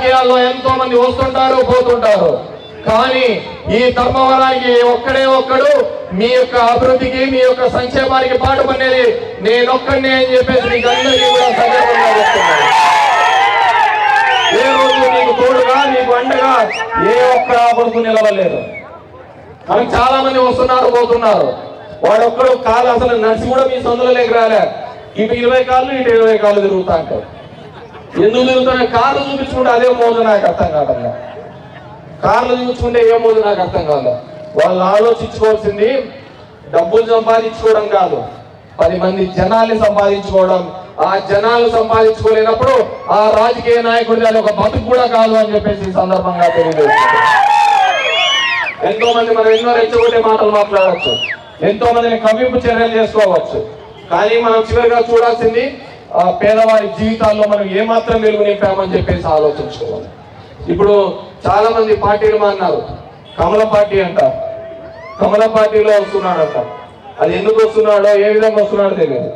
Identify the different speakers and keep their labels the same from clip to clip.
Speaker 1: రాజకీయాల్లో ఎంతో మంది వస్తుంటారు పోతుంటారు. కానీ ఈ ధర్మవరానికి ఒక్కడే ఒక్కడు మీ యొక్క అభివృద్ధికి మీ యొక్క సంక్షేమానికి పాటుపడేది నేనొక్కడినే అని చెప్పేసి మీకు అందరికీ కూడా సగర్వంగా చెప్తున్నాను. ఏ రోజు నీకు తోడుగా నీకు అండగా ఏ ఒక్క కొడుకు నిలవలేదు. మనకి చాలా మంది వస్తున్నారు పోతున్నారు. వాడొక్కడు కాలు అసలు నడిచి కూడా మీ సొంతలోకి రాలే. ఇటు ఇరవై కాళ్ళు ఇటు ఇరవై కాళ్ళు తిరుగుతా అంటారు ఎందుకు తిరుగుతున్నా కార్లు చూపించుకుంటే అదే మోజు నాకు అర్థం కాదమ్మా. కార్లు చూపించుకుంటే ఏ మోజు నాకు అర్థం కాదు. వాళ్ళు ఆలోచించుకోవాల్సింది డబ్బులు సంపాదించుకోవడం కాదు. పది మంది జనాల్ని సంపాదించుకోవడం. ఆ జనాలు సంపాదించుకోలేనప్పుడు ఆ రాజకీయ నాయకుడిది అది ఒక బతుకు కూడా కాదు అని చెప్పేసి ఈ సందర్భంగా తెలియజేస్తుంది ఎంతో మంది మనం ఎన్నో రెచ్చగొట్టే మాటలు మాట్లాడవచ్చు. ఎంతో మందిని కవింపు చర్యలు చేసుకోవచ్చు. కానీ మనం చివరిగా చూడాల్సింది పేదవారి జీవితాల్లో మనం ఏమాత్రం వెలుగు నింపామని చెప్పేసి ఆలోచించుకోవాలి. ఇప్పుడు చాలా మంది పార్టీలు అన్నారు కమల పార్టీ అంట. కమల పార్టీలో వస్తున్నాడంట. అది ఎందుకు వస్తున్నాడో ఏ విధంగా వస్తున్నాడో తెలియదు.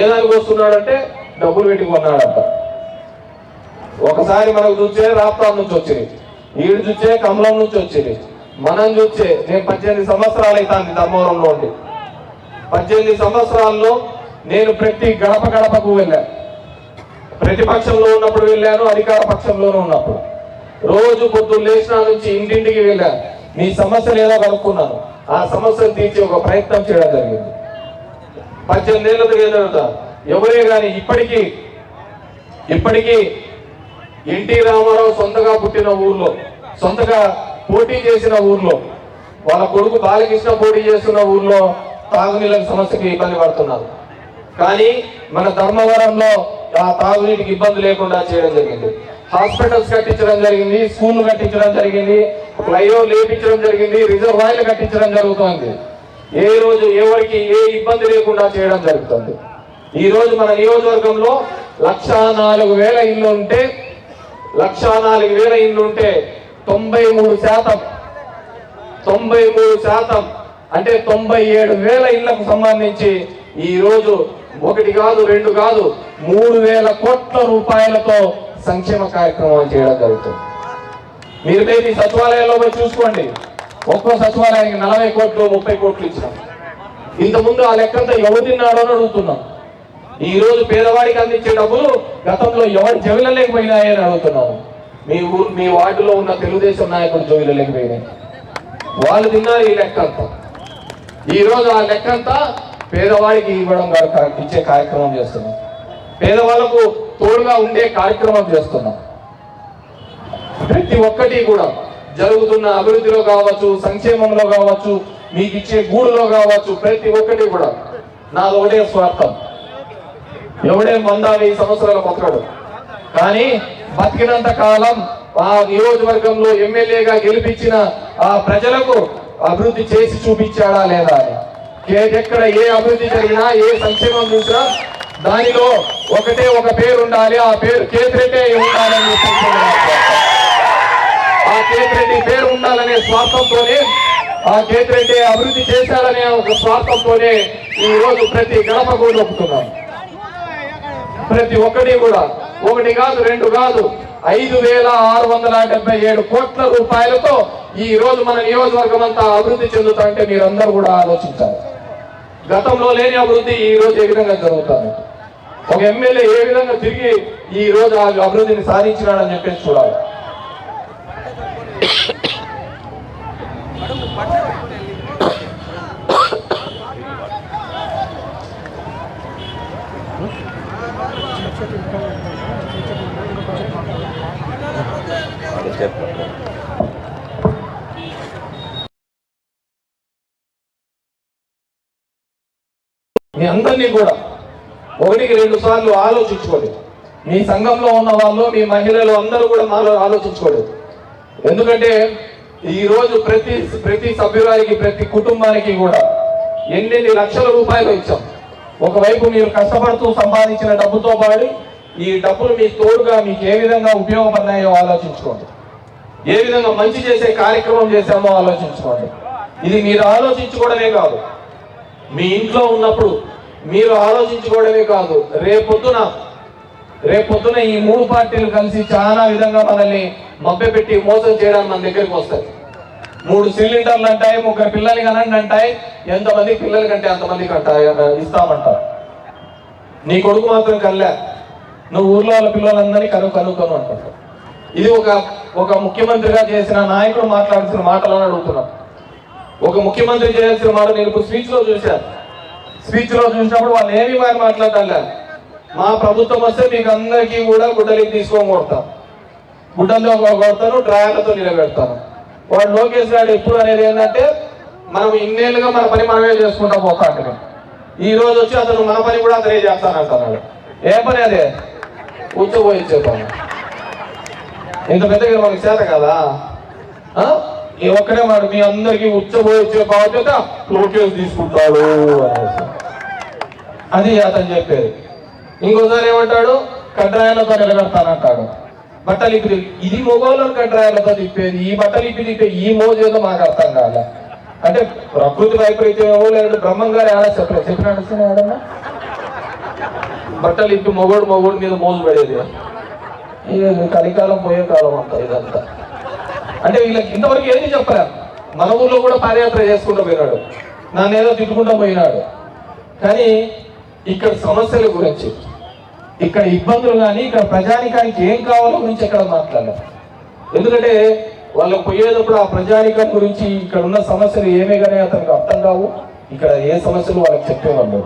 Speaker 1: ఏదానికి వస్తున్నాడంటే డబ్బులు పెట్టి కొన్నాడంట. ఒకసారి మనకు చూసే రాప్తాం నుంచి వచ్చింది. ఈడు చూసే కమలం నుంచి వచ్చింది. మనం చూసే నేను పద్దెనిమిది సంవత్సరాలు అవుతాను ధర్మవరంలో ఉండి. పద్దెనిమిది సంవత్సరాల్లో నేను ప్రతి గడప గడపకు వెళ్ళాను ప్రతిపక్షంలో ఉన్నప్పుడు వెళ్ళాను అధికార పక్షంలోనూ ఉన్నప్పుడు. రోజు పొద్దున్న లేచిన నుంచి ఇంటింటికి వెళ్ళాను మీ సమస్యలు ఏదో కనుక్కున్నాను. ఆ సమస్యను తీర్చే ఒక ప్రయత్నం చేయడం జరిగింది. పద్దెనిమిది ఏళ్ళ తర్వాత ఎవరే కానీ ఇప్పటికీ ఇప్పటికీ ఎన్టీ రామారావు సొంతగా పుట్టిన ఊర్లో సొంతగా పోటీ చేసిన ఊర్లో వాళ్ళ కొడుకు బాలకృష్ణ పోటీ చేస్తున్న ఊర్లో తాగునీళ్ళ సమస్యకి ఇబ్బంది పడుతున్నారు. కానీ మన ధర్మవరంలో ఆ తాగునీటికి ఇబ్బంది లేకుండా చేయడం జరిగింది. హాస్పిటల్స్ కట్టించడం జరిగింది స్కూల్ కట్టించడం జరిగింది ఫ్లైఓవర్ లేపించడం జరిగింది రిజర్వాయర్లు కట్టించడం జరుగుతోంది. ఏ రోజు ఎవరికి ఏ ఇబ్బంది లేకుండా చేయడం జరుగుతుంది. ఈ రోజు మన నియోజకవర్గంలో లక్ష నాలుగు వేల ఇల్లు ఉంటే లక్ష నాలుగు వేల ఇల్లు ఉంటే తొంభై మూడు శాతం తొంభై మూడు శాతం అంటే తొంభై ఏడు వేల ఇళ్ళకు సంబంధించి ఈ రోజు ఒకటి కాదు రెండు కాదు మూడు వేల కోట్ల రూపాయలతో సంక్షేమ కార్యక్రమం చేయడం జరుగుతుంది. మీరు మీ సచివాలయాల్లో సచివాలయంలో పోయి చూసుకోండి. ఒక్కో సచివాలయానికి నలభై కోట్లు ముప్పై కోట్లు ఇచ్చినాం. ఇంతకుముందు ఆ లెక్కంతా ఎవరు తిన్నాడో అని అడుగుతున్నాం. ఈ రోజు పేదవాడికి అందించే డబ్బులు గతంలో ఎవరు జవిలలేకపోయినాయని అడుగుతున్నాము. మీ ఊరు మీ వార్డులో ఉన్న తెలుగుదేశం నాయకులు జవిలలేకపోయినాయి వాళ్ళు తిన్నారు ఈ లెక్క అంతా. ఈ రోజు ఆ లెక్కంతా పేదవాడికి ఇవ్వడం గారు ఇచ్చే కార్యక్రమం చేస్తున్నాం. పేదవాళ్ళకు తోడుగా ఉండే కార్యక్రమం చేస్తున్నాం. ప్రతి ఒక్కటి కూడా జరుగుతున్న అభివృద్ధిలో కావచ్చు సంక్షేమంలో కావచ్చు మీకు ఇచ్చే గూడులో కావచ్చు ప్రతి ఒక్కటి కూడా నాది ఒకటే స్వార్థం. ఎవడే వంద వెయ్యి సంవత్సరాల బతకడు కానీ బతికినంత కాలం ఆ నియోజకవర్గంలో ఎమ్మెల్యేగా గెలిపించిన ఆ ప్రజలకు అభివృద్ధి చేసి చూపించాడా లేదా అని. ఎక్కడ ఏ అభివృద్ధి జరిగినా ఏ సంక్షేమం చూసినా దానిలో ఒకటే ఒక పేరు ఉండాలి ఆ పేరు కేతిరెడ్డే ఉండాలని ఆ కేతిరెడ్డి పేరు ఉండాలనే స్వార్థంతోనే ఆ కేతిరెడ్డి అభివృద్ధి చేశాడనే ఒక స్వార్థంతోనే ఈ రోజు ప్రతి గడప కూడా ప్రతి ఒక్కటి కూడా. ఒకటి కాదు రెండు కాదు. ఐదు వేల ఆరు వందల డెబ్బై ఏడు కోట్ల రూపాయలతో ఈ రోజు మన నియోజకవర్గం అంతా అభివృద్ధి చెందుతుంటే మీరందరూ కూడా ఆలోచించాలి. గతంలో లేని అభివృద్ధి ఈ రోజు ఏ విధంగా జరుగుతుంది? ఒక ఎమ్మెల్యే ఏ విధంగా తిరిగి ఈ రోజు ఆ అభివృద్ధిని సాధించినాడని చెప్పేసి చూడాలి. మీ అందరినీ కూడా ఒకటికి రెండు సార్లు ఆలోచించుకోండి. మీ సంఘంలో ఉన్న వాళ్ళు మీ మహిళలు అందరూ కూడా మాలో ఆలోచించుకోండి. ఎందుకంటే ఈరోజు ప్రతి ప్రతి సభ్యురాలికి ప్రతి కుటుంబానికి కూడా ఎన్నెన్ని లక్షల రూపాయలు ఇచ్చాం. ఒకవైపు మీరు కష్టపడుతూ సంపాదించిన డబ్బుతో పాటు ఈ డబ్బులు మీ తోడుగా మీకు ఏ విధంగా ఉపయోగపడినాయో ఆలోచించుకోండి. ఏ విధంగా మంచి చేసే కార్యక్రమం చేశామో ఆలోచించుకోండి. ఇది మీరు ఆలోచించుకోవడమే కాదు. మీ ఇంట్లో ఉన్నప్పుడు మీరు ఆలోచించుకోవడమే కాదు రేపొద్దున రేపు పొద్దున ఈ మూడు పార్టీలు కలిసి చాలా విధంగా మనల్ని మభ్యపెట్టి మోసం చేయడానికి మన దగ్గరికి వస్తాయి మూడు సిలిండర్లు అంటాయి ముగ్గురు పిల్లలు కనండి అంటాయి ఎంతమంది పిల్లలు కంటే అంతమందికి అంటాయి ఇస్తామంటారు. నీ కొడుకు మాత్రం కల్లా నువ్వు ఊర్లో వాళ్ళ పిల్లలందరినీ కను కనుక్కొను అంటారు. ఇది ఒక ఒక ముఖ్యమంత్రిగా చేసిన నాయకుడు మాట్లాడాల్సిన మాటలను అడుగుతున్నాం ఒక ముఖ్యమంత్రి చేయాల్సిన మాట నేను ఇప్పుడు స్పీచ్లో చూశాను స్పీచ్లో చూసినప్పుడు వాళ్ళు ఏమి వారు మాట్లాడాలి మా ప్రభుత్వం వస్తే మీకు అందరికీ కూడా గుడ్డలకి తీసుకొని కొడతాం. గుడ్డల్లో కొడతాను డ్రాయర్లతో నిలబెడతాను వాడు లోకేష్ గారు ఎప్పుడు అనేది ఏంటంటే మనం ఇన్నేళ్ళుగా మన పని మనమే చేసుకుంటా పోతా అంటారు ఈ రోజు వచ్చి అతను మన పని కూడా అతనే చేస్తానంటున్నాడు ఏ పని అదే? కూర్చోబోయి చెప్పాను ఇంత పెద్దగా మనకి చేత కదా? ఈ ఒక్కడే మాట మీ అందరికి ఉచ్చబోయే బాధ్యత లోకేష్ తీసుకుంటాడు అది అతను చెప్పేది. ఇంకోసారి ఏమంటాడు? కడ్రాయాలతో నిలబెడతానంటాడు. బట్టలు ఇప్పి ఇది మొగోళ్ళని కడ్రాయాలతో తిప్పేది. ఈ బట్టలు ఇప్పి తిప్పే ఈ మోజేదో మాకు అర్థం కాలే. అంటే ప్రకృతి వైపరీత్యమో లేదంటే బ్రహ్మం గారు ఎలా చెప్పలేదు. చెప్పినాడు ఏడన్నా? బట్టలు ఇప్పి మొగోడు మొగోడు మీద మోజు పడేది. కలికాలం పోయే కాలం అంతా ఇదంతా. అంటే వీళ్ళకి ఇంతవరకు ఏది చెప్పలేదు. మన ఊర్లో కూడా పాదయాత్ర చేసుకుంటూ పోయినాడు. నన్ను ఏదో తిట్టుకుంటూ పోయినాడు. కానీ ఇక్కడ సమస్యల గురించి ఇక్కడ ఇబ్బందులు కానీ ఇక్కడ ప్రజానికానికి ఏం కావాలో గురించి ఎక్కడ మాట్లాడలేదు. ఎందుకంటే వాళ్ళకు పోయేటప్పుడు ఆ ప్రజానికం గురించి ఇక్కడ ఉన్న సమస్యలు ఏమే కానీ అతనికి అర్థం కావు. ఇక్కడ ఏ సమస్యలు వాళ్ళకి చెప్పేవాళ్ళు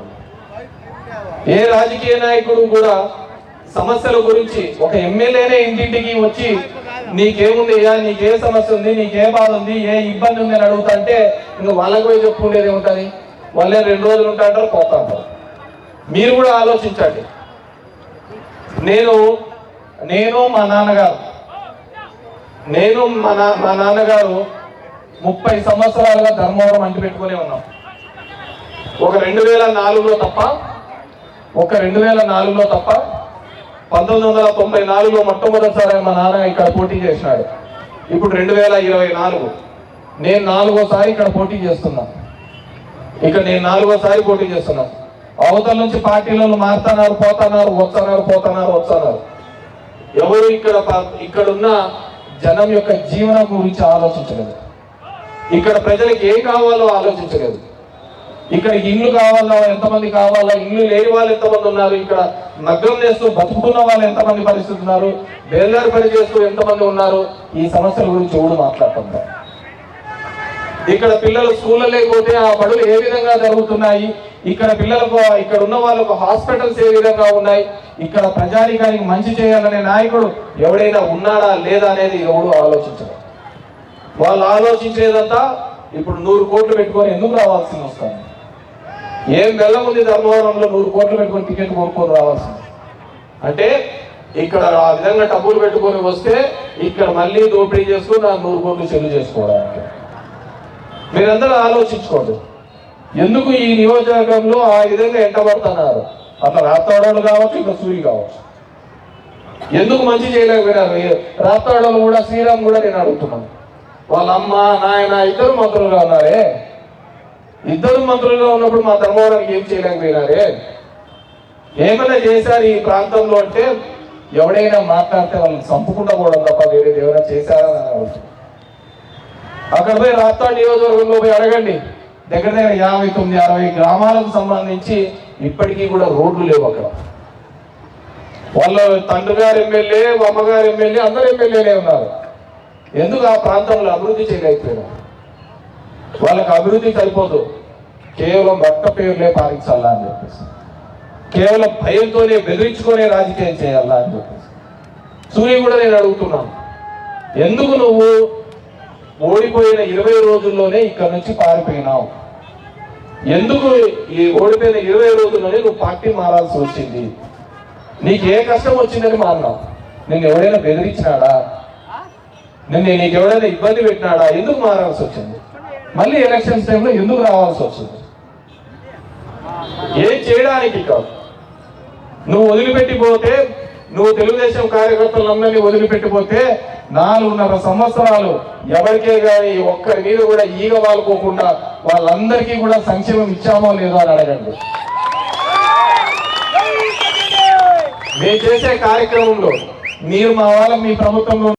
Speaker 1: ఏ రాజకీయ నాయకుడు కూడా సమస్యల గురించి ఒక ఎమ్మెల్యేనే ఇంటింటికి వచ్చి నీకేముంది అయ్యా నీకే సమస్య ఉంది నీకే బాధ ఉంది ఏ ఇబ్బంది ఉంది అని అడుగుతా అంటే ఇంకా వాళ్ళకి పోయి చెప్పుకునేది ఏముంటుంది? వాళ్ళే రెండు రోజులు ఉంటాంటారు పోతా ఉంటారు మీరు కూడా ఆలోచించండి. నేను నేను మా నాన్నగారు. నేను మా నా మా నాన్నగారు ముప్పై సంవత్సరాలుగా ధర్మవరం అంటి పెట్టుకునే ఉన్నాం. ఒక రెండు వేల నాలుగులో తప్ప ఒక రెండు వేల నాలుగులో తప్ప పంతొమ్మిది వందల తొంభై నాలుగులో మొట్టమొదటిసారి మా నాన్న ఇక్కడ పోటీ చేసినాడు. ఇప్పుడు రెండు వేల ఇరవై నాలుగు. నేను నాలుగోసారి ఇక్కడ పోటీ చేస్తున్నా. ఇక నేను నాలుగోసారి పోటీ చేస్తున్నా. అవతల నుంచి పార్టీలను మారుతున్నారు పోతున్నారు వస్తున్నారు పోతున్నారు వస్తున్నారు. ఎవరు ఇక్కడ ఇక్కడున్న జనం యొక్క జీవనం గురించి ఆలోచించలేదు. ఇక్కడ ప్రజలకు ఏం కావాలో ఆలోచించలేదు. ఇక్కడ ఇల్లు కావాలా ఎంతమంది కావాలా ఇల్లు లేని వాళ్ళు ఎంతమంది ఉన్నారు? ఇక్కడ నగ్నం చేస్తూ బతుకుతున్న వాళ్ళు ఎంతమంది పరిస్థితి ఉన్నారు? బేల్దారి పని చేస్తూ ఎంతమంది ఉన్నారు? ఈ సమస్యల గురించి ఎవడు మాట్లాడుతుంటారు ఇక్కడ పిల్లలు స్కూల్లో లేకపోతే ఆ బడులు ఏ విధంగా జరుగుతున్నాయి? ఇక్కడ పిల్లలకు ఇక్కడ ఉన్న వాళ్ళకు హాస్పిటల్స్ ఏ విధంగా ఉన్నాయి? ఇక్కడ ప్రజానికానికి మంచి చేయాలనే నాయకుడు ఎవడైనా ఉన్నాడా లేదా అనేది ఎవడు ఆలోచించరు వాళ్ళు ఆలోచించేదంతా ఇప్పుడు నూరు కోట్లు పెట్టుకొని ఎందుకు రావాల్సింది వస్తుంది? ఏం బెల్లం ఉంది ధర్మవరంలో? నూరు కోట్లు పెట్టుకొని టికెట్ కొనుక్కొని రావాల్సింది. అంటే ఇక్కడ ఆ విధంగా డబ్బులు పెట్టుకొని వస్తే ఇక్కడ మళ్ళీ దోపిడీ చేసుకుని నా నూరు కోట్లు చెల్లు చేసుకోవడానికి. మీరందరూ ఆలోచించుకోండి. ఎందుకు ఈ నియోజకవర్గంలో ఆ విధంగా ఎంటబడుతున్నారు? అట్లా రాస్తాడోళ్ళు కావచ్చు ఇక్కడ సూరి కావచ్చు. ఎందుకు మంచి చేయలేకపోయినారు? ఏ- కూడా శ్రీరామ్ కూడా నేను అడుగుతున్నాను. వాళ్ళ అమ్మ నాయన ఇద్దరు మంత్రులుగా ఉన్నారే. ఇద్దరు మంత్రులుగా ఉన్నప్పుడు మా ధర్మవరానికి ఏం చేయలేకపోయినారే ఏమైనా చేశారు ఈ ప్రాంతంలో అంటే ఎవడైనా మాట్లాడితే వాళ్ళని చంపుకుంటా పోవడం తప్ప వేరే ఏమైనా చేశారా అక్కడ పోయి రాప్తాడు నియోజకవర్గంలో పోయి అడగండి. దగ్గర దగ్గర యాభై తొమ్మిది అరవై గ్రామాలకు సంబంధించి ఇప్పటికీ కూడా రోడ్లు లేవు అక్కడ. వాళ్ళ తండ్రి గారు ఎమ్మెల్యే అమ్మగారు ఎమ్మెల్యే అందరు ఎమ్మెల్యేనే ఉన్నారు. ఎందుకు ఆ ప్రాంతంలో అభివృద్ధి చేయలేకపోయినారు? వాళ్ళకి అభివృద్ధి సరిపోదు. కేవలం రక్త పేరులే పాలించాలా అని చెప్పేసి. కేవలం భయంతోనే బెదిరించుకునే రాజకీయం చేయాలా అని చెప్పేసి. సూర్య కూడా నేను అడుగుతున్నాను. ఎందుకు నువ్వు ఓడిపోయిన ఇరవై రోజుల్లోనే ఇక్కడ నుంచి పారిపోయినావు? ఎందుకు ఈ ఓడిపోయిన ఇరవై రోజుల్లోనే నువ్వు పార్టీ మారాల్సి వచ్చింది? నీకు ఏ కష్టం వచ్చిందని మారినావు? నిన్ను ఎవడైనా బెదిరించినాడా? నిన్ను నీకు ఎవడైనా ఇబ్బంది పెట్టినాడా? ఎందుకు మారాల్సి వచ్చింది? మళ్ళీ ఎలక్షన్స్ టైంలో ఎందుకు రావాల్సి వస్తుంది? ఏం చేయడానికి కాదు. నువ్వు వదిలిపెట్టిపోతే నువ్వు తెలుగుదేశం కార్యకర్తలందరినీ వదిలిపెట్టిపోతే నాలుగున్నర సంవత్సరాలు ఎవరికే గాని ఒక్కరి మీద కూడా ఈగ వాలుకోకుండా వాళ్ళందరికీ కూడా సంక్షేమం ఇచ్చామో లేదో అని అడగండి. మేము చేసే కార్యక్రమంలో మీరు మా వాళ్ళ మీ ప్రభుత్వంలో